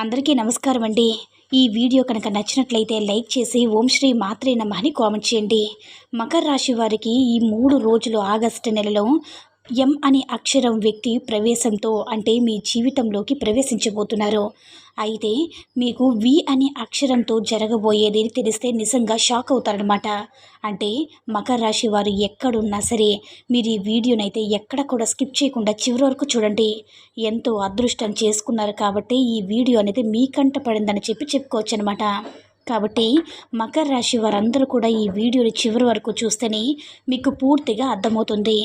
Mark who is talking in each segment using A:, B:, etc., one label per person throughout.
A: అందరికీ నమస్కారం అండి. ఈ వీడియో కనుక నచ్చినట్లయితే లైక్ చేసి ఓం శ్రీ మాత్రే నమ అని కామెంట్ చేయండి. మకర రాశి వారికి ఈ మూడు రోజులు ఆగస్టు నెలలో ఎం అనే అక్షరం వ్యక్తి ప్రవేశంతో అంటే మీ జీవితంలోకి ప్రవేశించబోతున్నారు. అయితే మీకు వి అనే అక్షరంతో జరగబోయేది తెలిస్తే నిజంగా షాక్ అవుతారనమాట అంటే మకర రాశి వారు ఎక్కడున్నా సరే మీరు ఈ వీడియోనైతే ఎక్కడ కూడా స్కిప్ చేయకుండా చివరి వరకు చూడండి. ఎంతో అదృష్టం చేసుకున్నారు కాబట్టి ఈ వీడియో అనేది మీ కంట పడిందని చెప్పి చెప్పుకోవచ్చు అనమాట కాబట్టి మకర రాశి వారందరూ కూడా ఈ వీడియోని చివరి వరకు చూస్తేనే మీకు పూర్తిగా అర్థమవుతుంది.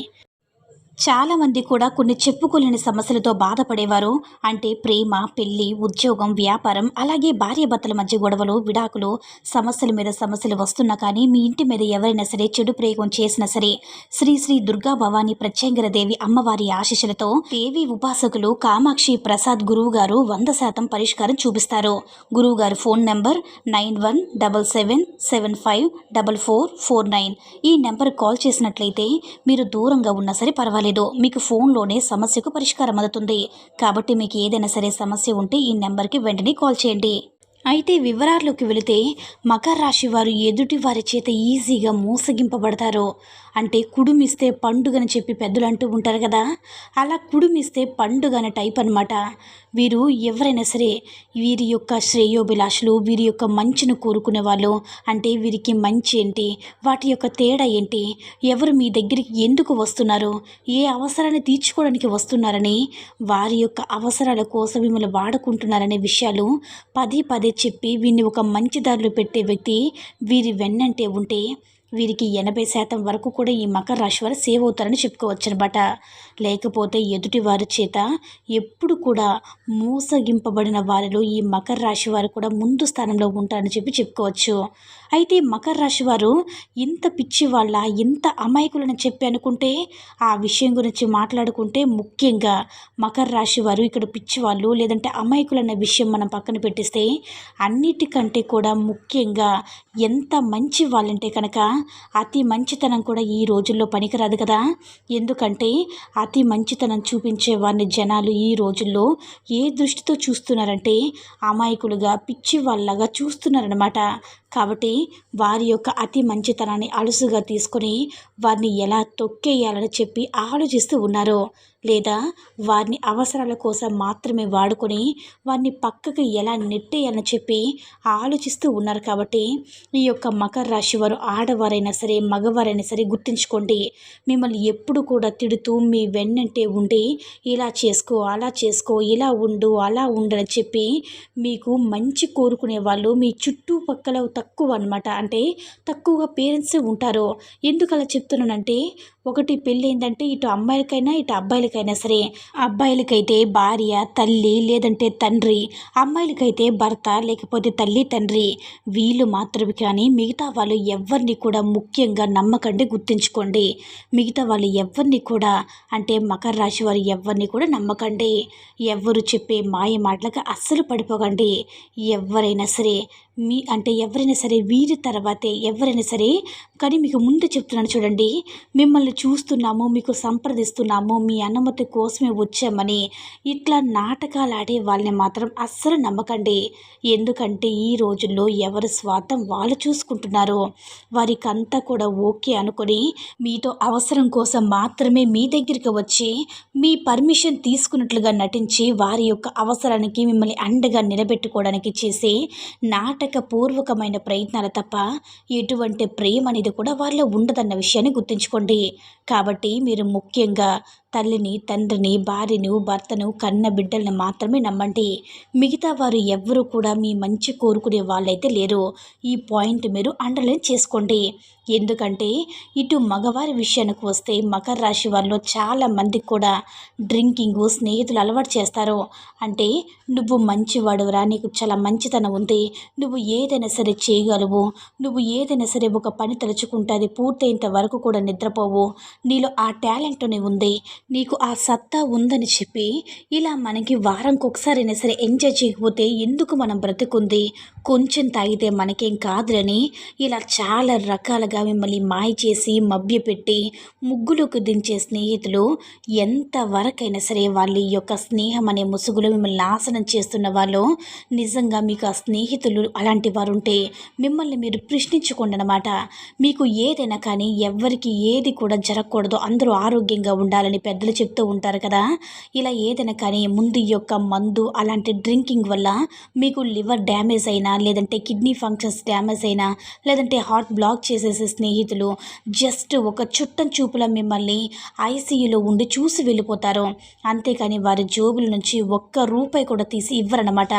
A: చాలామంది కూడా కొన్ని చెప్పుకోలేని సమస్యలతో బాధపడేవారు. అంటే ప్రేమ పెళ్ళి ఉద్యోగం వ్యాపారం అలాగే భార్యాభర్తల మధ్య గొడవలు విడాకులు సమస్యల మీద సమస్యలు వస్తున్నా కానీ మీ ఇంటి మీద ఎవరైనా సరే చెడు ప్రయోగం చేసినా సరే శ్రీ శ్రీ దుర్గా భవానీ ప్రత్యంగర దేవి అమ్మవారి ఆశీస్సులతో దేవి ఉపాసకులు కామాక్షి ప్రసాద్ గురువు గారు వంద శాతం పరిష్కారం చూపిస్తారు. గురువు గారు phone number nine one double seven seven five double four four nine. ఈ నెంబర్ కాల్ చేసినట్లయితే మీరు దూరంగా ఉన్నా సరే పర్వాలేదు. మీకు ఫోన్లోనే సమస్యకు పరిష్కారం అందుతుంది. కాబట్టి మీకు ఏదైనా సరే సమస్య ఉంటే ఈ నెంబర్కి వెంటనే కాల్ చేయండి. అయితే వివరాల్లోకి వెళితే మకర రాశి వారు ఎదుటి వారి చేత ఈజీగా మోసగింపబడతారు. అంటే కుడుమిస్తే పండుగని చెప్పి పెద్దలు అంటూ ఉంటారు కదా. అలా కుడుమిస్తే పండుగ అనే టైప్ అనమాట వీరు ఎవరైనా సరే వీరి యొక్క శ్రేయోభిలాషులు వీరి యొక్క మంచిని కోరుకునే వాళ్ళు అంటే వీరికి మంచి ఏంటి వాటి యొక్క తేడా ఏంటి ఎవరు మీ దగ్గరికి ఎందుకు వస్తున్నారు ఏ అవసరాన్ని తీర్చుకోవడానికి వస్తున్నారని వారి యొక్క అవసరాల కోసం మిమ్మల్ని వాడుకుంటున్నారనే విషయాలు పదే పదే చెప్పి వీరిని ఒక మంచి దారిలో పెట్టే వ్యక్తి వీరి వెన్నంటే ఉంటే వీరికి ఎనభై శాతం వరకు కూడా ఈ మకర రాశి వారు సేవ్ అవుతారని చెప్పుకోవచ్చు అనమాట లేకపోతే ఎదుటి వారి చేత ఎప్పుడు కూడా మోసగింపబడిన వారిలో ఈ మకర రాశి వారు కూడా ముందు స్థానంలో ఉంటారని చెప్పి చెప్పుకోవచ్చు. అయితే మకర రాశి వారు ఇంత పిచ్చి వాళ్ళ ఇంత అమాయకులని చెప్పి అనుకుంటే ఆ విషయం గురించి మాట్లాడుకుంటే ముఖ్యంగా మకర రాశి వారు ఇక్కడ పిచ్చి వాళ్ళు లేదంటే అమాయకులన్న విషయం మనం పక్కన పెట్టిస్తే అన్నిటికంటే కూడా ముఖ్యంగా ఎంత మంచి వాళ్ళంటే కనుక అతి మంచితనం కూడా ఈ రోజుల్లో పనికిరాదు కదా. ఎందుకంటే అతి మంచితనం చూపించే వారిని జనాలు ఈ రోజుల్లో ఏ దృష్టితో చూస్తున్నారంటే అమాయకులుగా పిచ్చి వాళ్ళగా చూస్తున్నారనమాట కాబట్టి వారి యొక్క అతి మంచితనాన్ని అలుసుగా తీసుకొని వారిని ఎలా తొక్కేయాలని చెప్పి ఆలోచిస్తూ ఉన్నారో లేదా వారిని అవసరాల కోసం మాత్రమే వాడుకొని వారిని పక్కకు ఎలా నెట్టేయాలని చెప్పి ఆలోచిస్తూ ఉన్నారు కాబట్టి ఈ యొక్క మకర రాశి వారు ఆడవారైనా సరే మగవారైనా సరే గుర్తుంచుకోండి. మిమ్మల్ని ఎప్పుడు కూడా తిడుతూ మీ వెన్నంటే ఉండి ఇలా చేసుకో అలా చేసుకో ఇలా ఉండు అలా ఉండని చెప్పి మీకు మంచి కోరుకునే వాళ్ళు మీ చుట్టుపక్కల తక్కువ అనమాట అంటే తక్కువగా పేరెంట్స్ ఉంటారు. ఎందుకు అలా చెప్తున్నానంటే ఒకటి పెళ్ళి ఏంటంటే ఇటు అమ్మాయిలకైనా ఇటు అబ్బాయిలకైనా సరే అబ్బాయిలకైతే భార్య తల్లి లేదంటే తండ్రి అమ్మాయిలకైతే భర్త లేకపోతే తల్లి తండ్రి వీళ్ళు మాత్రమే కానీ మిగతా వాళ్ళు ఎవరిని కూడా ముఖ్యంగా నమ్మకండి గుర్తుంచుకోండి. మిగతా వాళ్ళు ఎవరిని కూడా అంటే మకర రాశి వారు ఎవరిని కూడా నమ్మకండి. ఎవరు చెప్పే మాయ మాటలకు అస్సలు పడిపోకండి. ఎవరైనా సరే మీ అంటే ఎవరైనా సరే వీరి తర్వాతే ఎవరైనా సరే కానీ మీకు ముందు చెప్తున్నాను చూడండి మిమ్మల్ని చూస్తున్నాము మీకు సంప్రదిస్తున్నాము మీ అనుమతి కోసమే వచ్చామని ఇట్లా నాటకాలు ఆడే వాళ్ళని మాత్రం అస్సలు నమ్మకండి. ఎందుకంటే ఈ రోజుల్లో ఎవరి స్వార్థం వాళ్ళు చూసుకుంటున్నారు వారికి అంతా కూడా ఓకే అనుకొని మీతో అవసరం కోసం మాత్రమే మీ దగ్గరికి వచ్చి మీ పర్మిషన్ తీసుకున్నట్లుగా నటించి వారి యొక్క అవసరానికి మిమ్మల్ని అండగా నిలబెట్టుకోవడానికి చేసే నాటక పూర్వకమైన ప్రయత్నాలు తప్ప ఎటువంటి ప్రేమ అనేది కూడా వాళ్ళలో ఉండదన్న విషయాన్ని గుర్తుంచుకోండి. కాబట్టి మీరు ముఖ్యంగా తల్లిని తండ్రిని భార్యను భర్తను కన్న బిడ్డల్ని మాత్రమే నమ్మండి మిగతా వారు ఎవ్వరూ కూడా మీ మంచి కోరుకునే వాళ్ళైతే లేరు. ఈ పాయింట్ మీరు అండర్లైన్ చేసుకోండి. ఎందుకంటే ఇటు మగవారి విషయానికి వస్తే మకర రాశి వారిలో చాలా మంది కూడా డ్రింకింగ్ స్నేహితులు అలవాటు చేస్తారు. అంటే నువ్వు మంచివాడురా నీకు చాలా మంచితనం ఉంది. నువ్వు ఏదైనా సరే చేయగలవు. నువ్వు ఏదైనా సరే ఒక పని తలుచుకుంటే అది పూర్తయినంత వరకు కూడా నిద్రపోవు. నీలో ఆ టాలెంట్ ఉంది. నీకు ఆ సత్తా ఉందని చెప్పి ఇలా మనకి వారంకి ఒకసారైనా సరే ఎంజాయ్ చేయకపోతే ఎందుకు మనం బ్రతుకుంది? కొంచెం తాగితే మనకేం కాదులని ఇలా చాలా రకాలుగా మిమ్మల్ని మాయ చేసి మభ్యపెట్టి ముగ్గులోకి దించే స్నేహితులు ఎంతవరకైనా సరే వాళ్ళ యొక్క స్నేహం అనే ముసుగులో మిమ్మల్ని నాశనం చేస్తున్న వాళ్ళు నిజంగా మీకు ఆ స్నేహితులు అలాంటి వారు ఉంటే మిమ్మల్ని మీరు ప్రశ్నించుకోండి అనమాట మీకు ఏదైనా కానీ ఎవరికి ఏది కూడా జరగకూడదు. అందరూ ఆరోగ్యంగా ఉండాలని పెద్దలు చెప్తూ ఉంటారు కదా. ఇలా ఏదైనా కానీ ముందు ఈ యొక్క మందు అలాంటి డ్రింకింగ్ వల్ల మీకు లివర్ డ్యామేజ్ అయినా లేదంటే కిడ్నీ ఫంక్షన్స్ డ్యామేజ్ అయినా లేదంటే హార్ట్ బ్లాక్ చేసేసే స్నేహితులు జస్ట్ ఒక చుట్టం చూపుల మిమ్మల్ని ఐసీయూలో ఉండి చూసి వెళ్ళిపోతారు. అంతేకాని వారి జోబుల నుంచి ఒక్క రూపాయి కూడా తీసి ఇవ్వరనమాట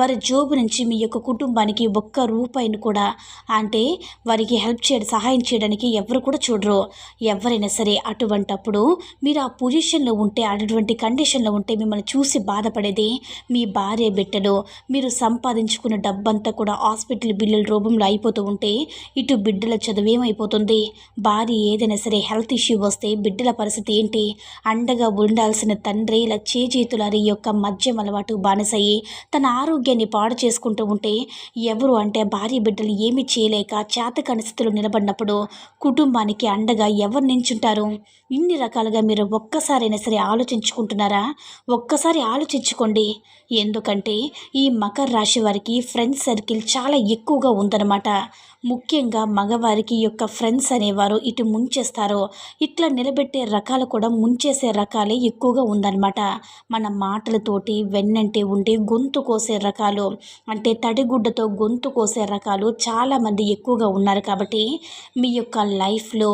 A: వారి జోబు నుంచి మీ యొక్క కుటుంబానికి ఒక్క రూపాయిని కూడా అంటే వారికి హెల్ప్ చేయడం సహాయం చేయడానికి ఎవరు కూడా చూడరు. ఎవరైనా సరే అటువంటప్పుడు మీరు ఆ పొజిషన్లో ఉంటే అటువంటి కండిషన్లో ఉంటే మిమ్మల్ని చూసి బాధపడేది మీ భార్య బిడ్డలు. మీరు సంపాదించుకున్న డబ్బంతా కూడా హాస్పిటల్ బిల్లుల రూపంలో అయిపోతూ ఉంటే ఇటు బిడ్డల చదువు ఏమైపోతుంది? భార్య ఏదైనా సరే హెల్త్ ఇష్యూ వస్తే బిడ్డల పరిస్థితి ఏంటి? అండగా ఉండాల్సిన తండ్రి ఇలా చేజేతులారి యొక్క మద్యం అలవాటు బానిసయ్యి తన ఆరోగ్యాన్ని పాడు చేసుకుంటూ ఉంటే ఎవరు అంటే భార్య బిడ్డలు ఏమి చేయలేక చేతకాని స్థితిలో నిలబడినప్పుడు కుటుంబానికి అండగా ఎవరు నించుంటారు? ఇన్ని రకాలుగా మీరు ఒక్కసారైనా సరే ఆలోచించుకుంటున్నారా? ఒక్కసారి ఆలోచించుకోండి. ఎందుకంటే ఈ మకర రాశి వారికి ఫ్రెండ్స్ సర్కిల్ చాలా ఎక్కువగా ఉందన్నమాట. ముఖ్యంగా మగవారికి యొక్క ఫ్రెండ్స్ అనేవారు ఇటు ముంచేస్తారు ఇట్లా నిలబెట్టే రకాలు కూడా ముంచేసే రకాలే ఎక్కువగా ఉందన్నమాట. మన మాటలతోటి వెన్నంటే ఉండి గొంతు కోసే రకాలు అంటే తడిగుడ్డతో గొంతు కోసే రకాలు చాలామంది ఎక్కువగా ఉన్నారు కాబట్టి మీ యొక్క లైఫ్లో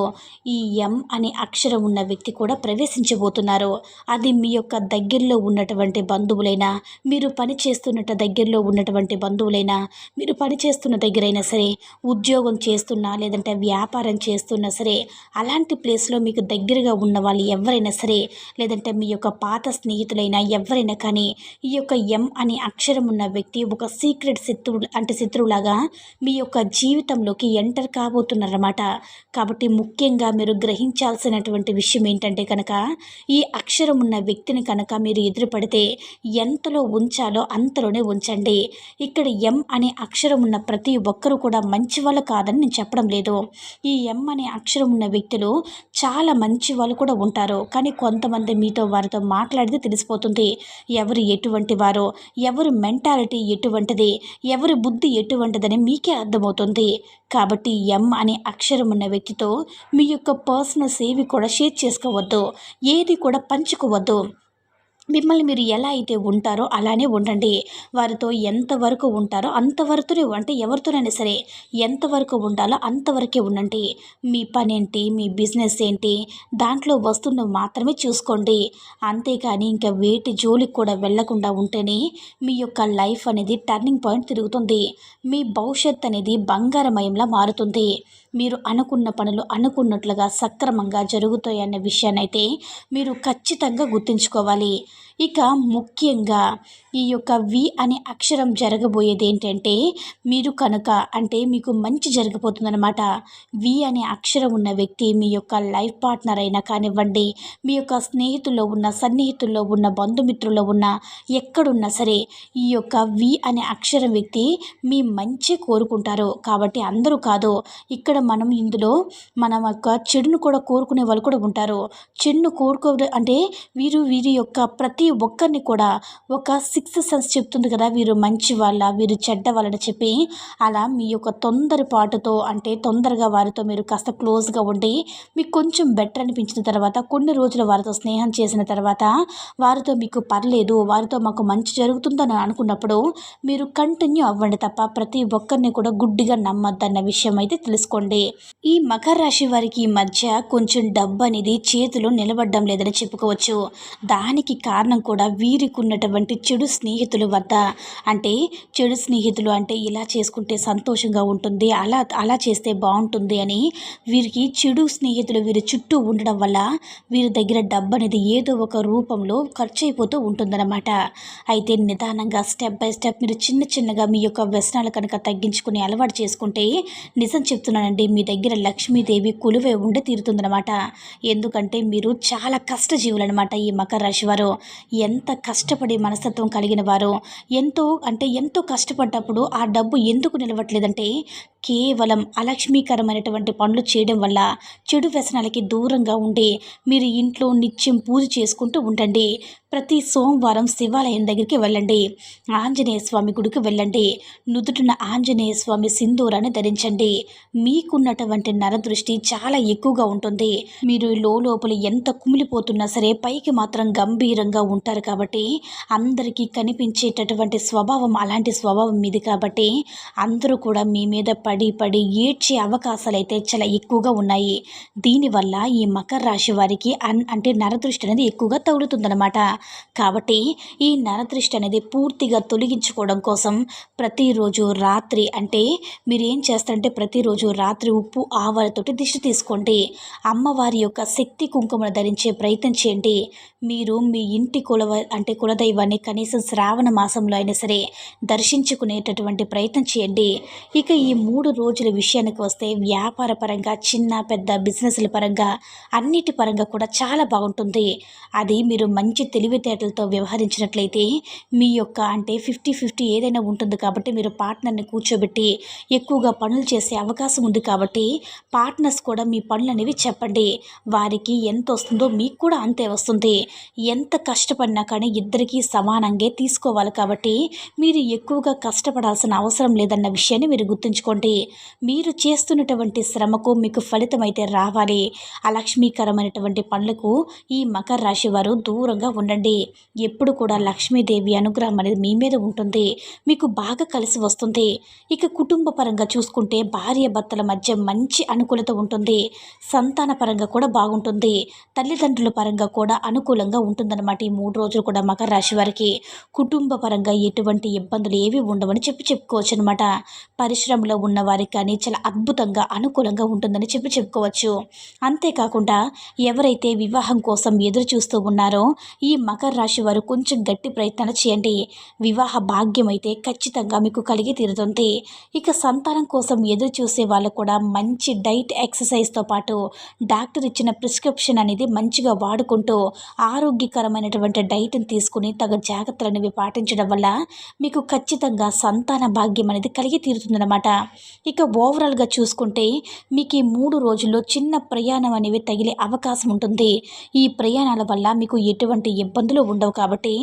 A: ఈ ఎం అనే అక్షరం ఉన్న వ్యక్తి కూడా ప్రవేశించబోతున్నారు. అది మీ యొక్క దగ్గరలో ఉన్నటువంటి బంధువులైనా మీరు పని చేస్తున్నట్టు దగ్గరలో ఉన్నటువంటి బంధువులైనా మీరు పని చేస్తున్న దగ్గరైనా సరే ఉద్యోగం చేస్తున్నా లేదంటే వ్యాపారం చేస్తున్నా సరే అలాంటి ప్లేస్లో మీకు దగ్గరగా ఉన్న వాళ్ళు ఎవరైనా సరే లేదంటే మీ యొక్క పాత స్నేహితులైనా ఎవరైనా కానీ ఈ యొక్క ఎం అనే అక్షరం ఉన్న వ్యక్తి ఒక సీక్రెట్ శత్రువు అంటే శత్రువులాగా మీ యొక్క జీవితంలోకి ఎంటర్ కాబోతున్నారన్నమాట. కాబట్టి ముఖ్యంగా మీరు గ్రహించాల్సినటువంటి విషయం ఏంటంటే కనుక ఈ అక్షరం ఉన్న వ్యక్తిని కనుక మీరు ఎదురుపడితే ఎంతలో ఉంచాలో అంతలోనే ఉంచండి. ఇక్కడ ఎం అనే అక్షరం ఉన్న ప్రతి ఒక్కరూ కూడా మంచి వాళ్ళు కాదని నేను చెప్పడం లేదు. ఈ ఎం అనే అక్షరం ఉన్న వ్యక్తులు చాలా మంచి వాళ్ళు కూడా ఉంటారు. కానీ కొంతమంది మీతో వారితో మాట్లాడితే తెలిసిపోతుంది. ఎవరు ఎటువంటి వారో? ఎవరు మెంటాలిటీ ఎటువంటిది? ఎవరి బుద్ధి ఎటువంటిదని మీకే అర్థమవుతుంది. కాబట్టి ఎం అనే అక్షరం ఉన్న వ్యక్తితో మీ యొక్క పర్సనల్ సేవి కూడా షేర్ చేసుకోవద్దు. ఏది కూడా పంచుకోవద్దు. మిమ్మల్ని మీరు ఎలా అయితే ఉంటారో అలానే ఉండండి. వారితో ఎంతవరకు ఉంటారో అంతవరకునే అంటే ఎవరితోనైనా సరే ఎంతవరకు ఉండాలో అంతవరకే ఉండండి. మీ పని ఏంటి మీ బిజినెస్ ఏంటి? దాంట్లో వస్తువును మాత్రమే చూసుకోండి. అంతేకాని ఇంకా వేటి జోలికి కూడా వెళ్ళకుండా ఉంటేనే మీ యొక్క లైఫ్ అనేది టర్నింగ్ పాయింట్ తిరుగుతుంది. మీ భవిష్యత్ అనేది బంగారమయంలా మారుతుంది. మీరు అనుకున్న పనులు అనుకున్నట్లుగా సక్రమంగా జరుగుతాయన్న విషయాన్ని అయితే మీరు ఖచ్చితంగా గుర్తుంచుకోవాలి. ఇక ముఖ్యంగా ఈ యొక్క వి అనే అక్షరం జరగబోయేది ఏంటంటే మీరు కనుక అంటే మీకు మంచి జరగబోతుందన్నమాట. వి అనే అక్షరం ఉన్న వ్యక్తి మీ యొక్క లైఫ్ పార్ట్నర్ అయినా కానివ్వండి మీ యొక్క స్నేహితుల్లో ఉన్న సన్నిహితుల్లో ఉన్న బంధుమిత్రుల్లో ఉన్న ఎక్కడున్నా సరే ఈ యొక్క వి అనే అక్షరం వ్యక్తి మీ మంచి కోరుకుంటారు. కాబట్టి అందరూ కాదు ఇక్కడ మనం ఇందులో మన యొక్క చెడును కూడా కోరుకునే వాళ్ళు కూడా ఉంటారు. చెడును కోరుకో అంటే వీరు వీరి యొక్క ప్రతి ఒక్కరిని కూడా ఒక సిక్స్త్ సెన్స్ చెప్తుంది కదా వీరు మంచి వాళ్ళ వీరు చెడ్డ వాళ్ళని చెప్పి అలా మీ యొక్క తొందరపాటుతో అంటే తొందరగా వారితో మీరు కాస్త క్లోజ్గా ఉండి మీకు కొంచెం బెటర్ అనిపించిన తర్వాత కొన్ని రోజులు వారితో స్నేహం చేసిన తర్వాత వారితో మీకు పర్లేదు వారితో మాకు మంచి జరుగుతుందని అనుకున్నప్పుడు మీరు కంటిన్యూ అవ్వండి తప్ప ప్రతి ఒక్కరిని కూడా గుడ్డిగా నమ్మద్దన్న విషయం అయితే తెలుసుకోండి. ఈ మకర రాశి వారికి ఈ మధ్య కొంచెం డబ్బు అనేది చేతిలో నిలబడడం లేదని చెప్పుకోవచ్చు. దానికి కారణం కారణం కూడా వీరికి ఉన్నటువంటి చెడు స్నేహితుల వద్ద. అంటే చెడు స్నేహితులు అంటే ఇలా చేసుకుంటే సంతోషంగా ఉంటుంది అలా అలా చేస్తే బాగుంటుంది అని వీరికి చెడు స్నేహితులు వీరి చుట్టూ ఉండడం వల్ల వీరి దగ్గర డబ్బు అనేది ఏదో ఒక రూపంలో ఖర్చు అయిపోతూ ఉంటుందన్నమాట. అయితే నిదానంగా స్టెప్ బై స్టెప్ మీరు చిన్న చిన్నగా మీ యొక్క వ్యసనాలు కనుక తగ్గించుకుని అలవాటు చేసుకుంటే నిజం చెప్తున్నానండి మీ దగ్గర లక్ష్మీదేవి కొలువై ఉండి తీరుతుందనమాట ఎందుకంటే మీరు చాలా కష్టజీవులు అనమాట ఈ మకర రాశి వారు. ఎంత కష్టపడి మనస్తత్వం కలిగిన వారు. ఎంతో అంటే ఎంతో కష్టపడ్డప్పుడు ఆ డబ్బు ఎందుకు నిలవట్లేదంటే కేవలం అలక్ష్మీకరమైనటువంటి పనులు చేయడం వల్ల చెడు వ్యసనాలకి దూరంగా ఉండి మీరు ఇంట్లో నిత్యం పూజ చేసుకుంటూ ఉండండి. ప్రతి సోమవారం శివాలయం దగ్గరికి వెళ్ళండి. ఆంజనేయ స్వామి గుడికి వెళ్ళండి. నుదుటిన ఆంజనేయ స్వామి సింధూరాన్ని ధరించండి. మీకున్నటువంటి నరదృష్టి చాలా ఎక్కువగా ఉంటుంది. మీరు లోపల ఎంత కుమిలిపోతున్నా సరే పైకి మాత్రం గంభీరంగా ఉంటారు కాబట్టి అందరికీ కనిపించేటటువంటి స్వభావం అలాంటి స్వభావం మీది కాబట్టి అందరూ కూడా మీ మీద పడి పడి ఏడ్చే అవకాశాలు అయితే చాలా ఎక్కువగా ఉన్నాయి. దీనివల్ల ఈ మకర రాశి వారికి అన్ అంటే నరదృష్టి అనేది ఎక్కువగా తగులుతుందన్నమాట. కాబట్టి ఈ నరదృష్టి అనేది పూర్తిగా తొలగించుకోవడం కోసం ప్రతిరోజు రాత్రి అంటే మీరు ఏం చేస్తారంటే ప్రతిరోజు రాత్రి ఉప్పు ఆవాలతోటి దిష్టి తీసుకోండి. అమ్మవారి యొక్క శక్తి కుంకుమను ధరించే ప్రయత్నం చేయండి. మీరు మీ ఇంటి కులవ అంటే కులదైవాన్ని కనీసం శ్రావణ మాసంలో అయినా సరే దర్శించుకునేటటువంటి ప్రయత్నం చేయండి. ఇక ఈ మూడు రోజుల విషయానికి వస్తే వ్యాపార పరంగా చిన్న పెద్ద బిజినెస్ల పరంగా అన్నిటి పరంగా కూడా చాలా బాగుంటుంది. అది మీరు మంచి తెలివితేటలతో వ్యవహరించినట్లయితే మీ యొక్క అంటే ఫిఫ్టీ ఫిఫ్టీ ఏదైనా ఉంటుంది కాబట్టి మీరు పార్ట్నర్ని కూర్చోబెట్టి ఎక్కువగా పనులు చేసే అవకాశం ఉంది కాబట్టి పార్ట్నర్స్ కూడా మీ పనులు అనేవి చెప్పండి. వారికి ఎంత వస్తుందో మీకు కూడా అంతే వస్తుంది. ఎంత కష్టపడినా కానీ ఇద్దరికీ సమానంగా తీసుకోవాలి కాబట్టి మీరు ఎక్కువగా కష్టపడాల్సిన అవసరం లేదన్న విషయాన్ని మీరు గుర్తుంచుకోండి. మీరు చేస్తున్నటువంటి శ్రమకు మీకు ఫలితం అయితే రావాలి. అలక్ష్మీకరమైనటువంటి పనులకు ఈ మకర రాశి వారు దూరంగా ఉండండి. ఎప్పుడు కూడా లక్ష్మీదేవి అనుగ్రహం అనేది మీ మీద ఉంటుంది. మీకు బాగా కలిసి వస్తుంది. ఇక కుటుంబ పరంగా చూసుకుంటే భార్య భర్తల మధ్య మంచి అనుకూలత ఉంటుంది. సంతాన పరంగా కూడా బాగుంటుంది. తల్లిదండ్రుల పరంగా కూడా అనుకూలంగా ఉంటుందన్నమాట ఈ మూడు రోజులు కూడా మకర రాశి వారికి. కుటుంబ పరంగా ఎటువంటి ఇబ్బందులు ఏవి ఉండవని చెప్పి చెప్పుకోవచ్చు అనమాట పరిశ్రమలో ఉన్న వారికి కానీ చాలా అద్భుతంగా అనుకూలంగా ఉంటుందని చెప్పి చెప్పుకోవచ్చు. అంతేకాకుండా ఎవరైతే వివాహం కోసం ఎదురు చూస్తూ ఉన్నారో ఈ మకర రాశి వారు కొంచెం గట్టి ప్రయత్నాలు చేయండి. వివాహ భాగ్యం అయితే ఖచ్చితంగా మీకు కలిగి తీరుతుంది. ఇక సంతానం కోసం ఎదురు చూసే వాళ్ళు కూడా మంచి డైట్ ఎక్సర్సైజ్తో పాటు డాక్టర్ ఇచ్చిన ప్రిస్క్రిప్షన్ అనేది మంచిగా వాడుకుంటూ ఆరోగ్యకరమైనటువంటి డైట్ని తీసుకుని తగ జాగ్రత్తలు అనేవి పాటించడం వల్ల మీకు ఖచ్చితంగా సంతాన భాగ్యం అనేది కలిగి తీరుతుందన్నమాట. ఇక ఓవరాల్గా చూసుకుంటే మీకు ఈ మూడు రోజుల్లో చిన్న ప్రయాణం అనేవి తగిలే అవకాశం ఉంటుంది. ఈ ప్రయాణాల వల్ల మీకు ఎటువంటి ఇబ్బందులు ఉండవు కాబట్టి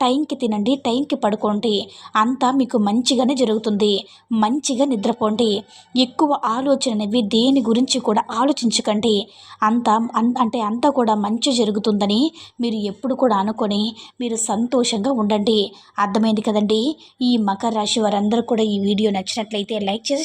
A: టైంకి తినండి టైంకి పడుకోండి. అంతా మీకు మంచిగానే జరుగుతుంది. మంచిగా నిద్రపోండి. ఎక్కువ ఆలోచన అనేవి దేని గురించి కూడా ఆలోచించకండి. అంతా అంటే అంతా కూడా మంచి జరుగుతుందని మీరు ఎప్పుడు కూడా అనుకొని మీరు సంతోషంగా ఉండండి. అర్థమైంది కదండి? ఈ మకర రాశి వారందరూ కూడా ఈ వీడియో నచ్చినట్లయితే లైక్ చేసి